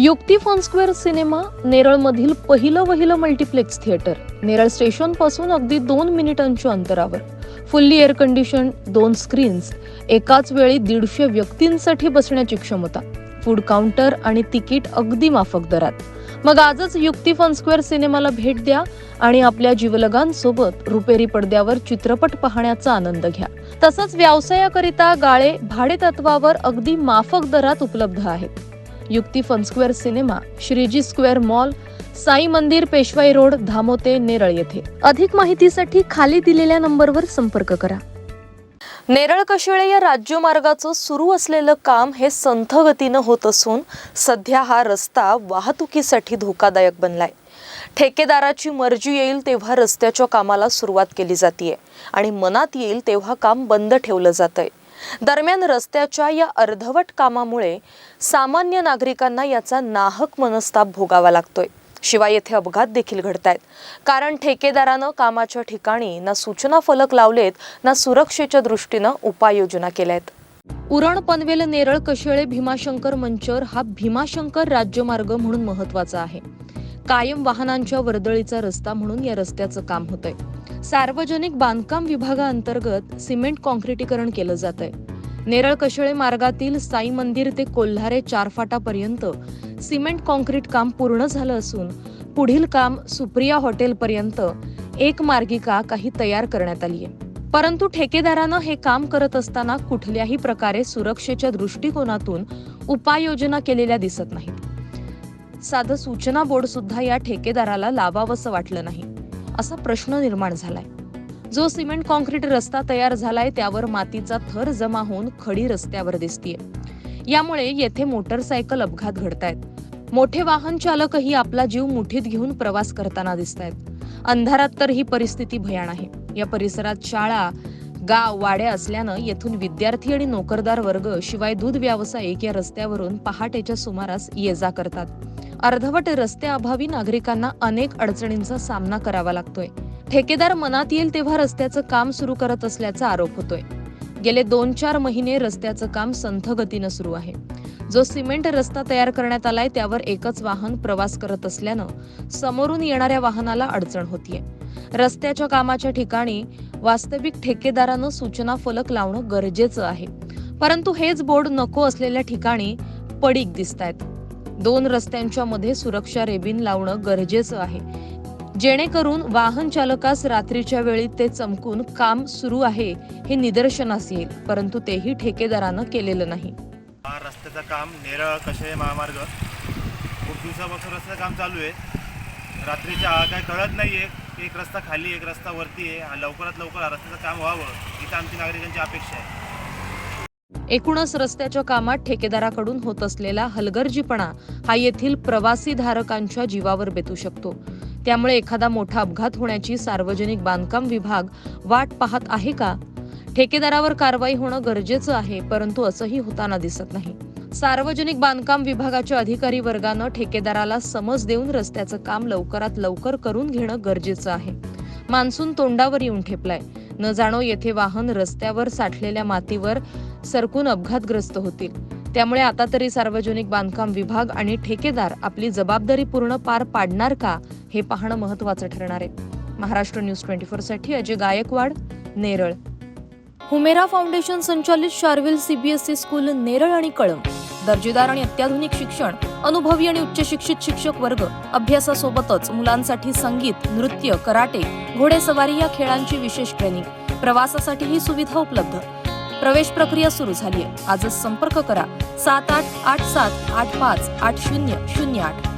युक्ती फॉनस्क्वेअर सिनेमा नेरळमधील पहिलं वहिलं मल्टिप्लेक्स थिएटर. नेरळ स्टेशनपासून अगदी दोन मिनिटांच्या अंतरावर. फुल्ली एअर कंडिशन दोन स्क्रीन्स एकाच वेळी दीडशे व्यक्तींसाठी बसण्याची क्षमता. फूड काउंटर आणि तिकीट अगदी माफक दरात. मग आजच युक्ती फॉनस्क्वेअर सिनेमाला भेट द्या आणि आपल्या जीवलगांसोबत रुपेरी पडद्यावर चित्रपट पाहण्याचा आनंद घ्या. तसंच व्यवसायाकरिता गाळे भाडे तत्वावर अगदी माफक दरात उपलब्ध आहेत. Yukti fun square cinema Shriji square mall Sai मंदिर पेशवाई रोड धामोते नेरळ येथे. अधिक माहितीसाठी खाली दिलेल्या नंबरवर संपर्क करा. नेरळ कशिळे या राज्यमार्गाचं सुरू असलेलं काम हे संथ गतीनं होत असून सध्या हा रस्ता वाहतुकीसाठी धोकादायक बनलाय. ठेकेदाराची मर्जी येईल तेव्हा रस्त्याच्या कामाला सुरुवात केली जाते आणि मनात येईल तेव्हा काम बंद ठेवलं जातंय. दरम्यान रस्त्याच्या या अर्धवट कामामुळे सामान्य नागरिकांना याचा नाहक मनस्ताप भोगावा लागतोय. शिवाय येथे अपघात देखील घडतायत. कारण ठेकेदारानं कामाच्या ठिकाणी ना सूचना फलक लावलेत ना सुरक्षेच्या दृष्टीनं उपाययोजना केल्यात. उरण पनवेल नेरळ कशेळे भीमाशंकर मंचर हा भीमाशंकर राज्यमार्ग म्हणून महत्त्वाचा आहे. कायम वाहनांच्या वर्दळीचा रस्ता म्हणून या रस्त्याचं काम होतंय. सार्वजनिक बांधकाम विभागाअंतर्गत सिमेंट कॉन्क्रिटीकरण केलं जात आहे नेरळ कशेळे मार्गातील साई मंदिर ते कोल्हारे चारफाटापर्यंत सिमेंट कॉन्क्रीट काम पूर्ण झालं असून पुढील काम सुप्रिया हॉटेलपर्यंत एक मार्गिका काही तयार करण्यात आली आहे परंतु ठेकेदारानं हे काम करत असताना कुठल्याही प्रकारे सुरक्षेच्या दृष्टिकोनातून उपाययोजना केलेल्या दिसत नाहीत. साधं सूचना बोर्ड सुद्धा या ठेकेदाराला लावावंसं वाटलं नाही. असा प्रश्न निर्माण झालाय. जो सिमेंट कॉन्क्रीट रस्ता तयार झालाय त्यावर मातीचा थर जमा होऊन खडी रस्त्यावर दिसतीये. यामुळे येथे मोटरसायकल अपघात घडतायत. मोठे वाहन चालकही आपला जीव मुठीत घेऊन प्रवास करताना दिसत आहेत अंधारात तर ही परिस्थिती भयान आहे. या परिसरात शाळा गाव वाड्या असल्यानं येथून विद्यार्थी आणि नोकरदार वर्ग शिवाय दूध व्यावसायिक या रस्त्यावरून पहाटेच्या सुमारास ये जा करतात. अर्धवट रस्त्याअभावी नागरिकांना अनेक अडचणींचा सामना करावा लागतोय. ठेकेदार मनात येईल तेव्हा रस्त्याचं काम सुरू करत असल्याचा आरोप होतोय. गेले दोन चार महिने रस्त्याचं काम संथ गतीनं सुरू आहे. जो सिमेंट रस्ता तयार करण्यात आलाय त्यावर एकच वाहन प्रवास करत असल्यानं समोरून येणाऱ्या वाहनाला अडचण होतीये. रस्त्याच्या कामाच्या ठिकाणी वास्तविक ठेकेदारानं सूचना फलक लावणं गरजेचं आहे. परंतु हेच बोर्ड नको असलेल्या ठिकाणी पडीक दिसत आहेत दोन रस्त्यांच्या मध्ये सुरक्षा रेबीन लावणं गरजेचं आहे. जेणेकरून वाहन चालकास रात्रीच्या वेळी ते चमकून काम सुरू आहे हे निदर्शनास येईल परंतु तेही ठेकेदारानं केलेलं नाही. रस्त्याचं काम नेरळ कसे महामार्ग. खूप दिवसापासून रस्त्याचं काम चालू आहे. रात्रीच्या काय कळत नाही आहे एक रस्ता खाली एक रस्ता वरती आहे. लवकरात लवकर हा रस्त्याचं काम व्हावं. इथं आमची नागरिकांची अपेक्षा आहे. एकूणच रस्त्याच्या कामात ठेकेदाराकडून होत असलेला हलगर्जीपणा हा येथील प्रवासी धारकांच्या जीवावर बेतू शकतो. त्यामुळे एखादा मोठा अपघात होण्याची सार्वजनिक बांधकाम विभाग वाट पाहत आहे का? ठेकेदारावर कारवाई होणं गरजेचं आहे परंतु असंही होताना दिसत नाही. सार्वजनिक बांधकाम विभागाच्या अधिकारी वर्गानं ठेकेदाराला समज देऊन रस्त्याचं काम लवकरात लवकर करून घेणं गरजेचं आहे. मान्सून तोंडावर येऊन ठेपलाय. न जाणो येथे वाहन रस्त्यावर साठलेल्या मातीवर सरकून अपघातग्रस्त होतील. त्यामुळे आता तरी सार्वजनिक बांधकाम विभाग आणि ठेकेदार आपली जबाबदारी पूर्ण पार पाडणार का हे पाहणं महत्वाचं ठरणार आहे. महाराष्ट्र न्यूज ट्वेंटी फोरसाठी अजय गायकवाड नेरळ. हुमेरा फाउंडेशन संचालित शार्विल सीबीएसई स्कूल नेरळ आणि कळंब. दर्जेदार आणि अत्याधुनिक शिक्षण अनुभवी आणि उच्च शिक्षित शिक्षक वर्ग अभ्यासासोबतच मुलांसाठी संगीत नृत्य कराटे घोडेसवारी या खेळांची विशेष ट्रेनिंग. प्रवासासाठी ही सुविधा उपलब्ध. प्रवेश प्रक्रिया सुरू झाली आहे. आजच संपर्क करा. सात आठ आठ सात आठ पाच आठ शून्य शून्य आठ.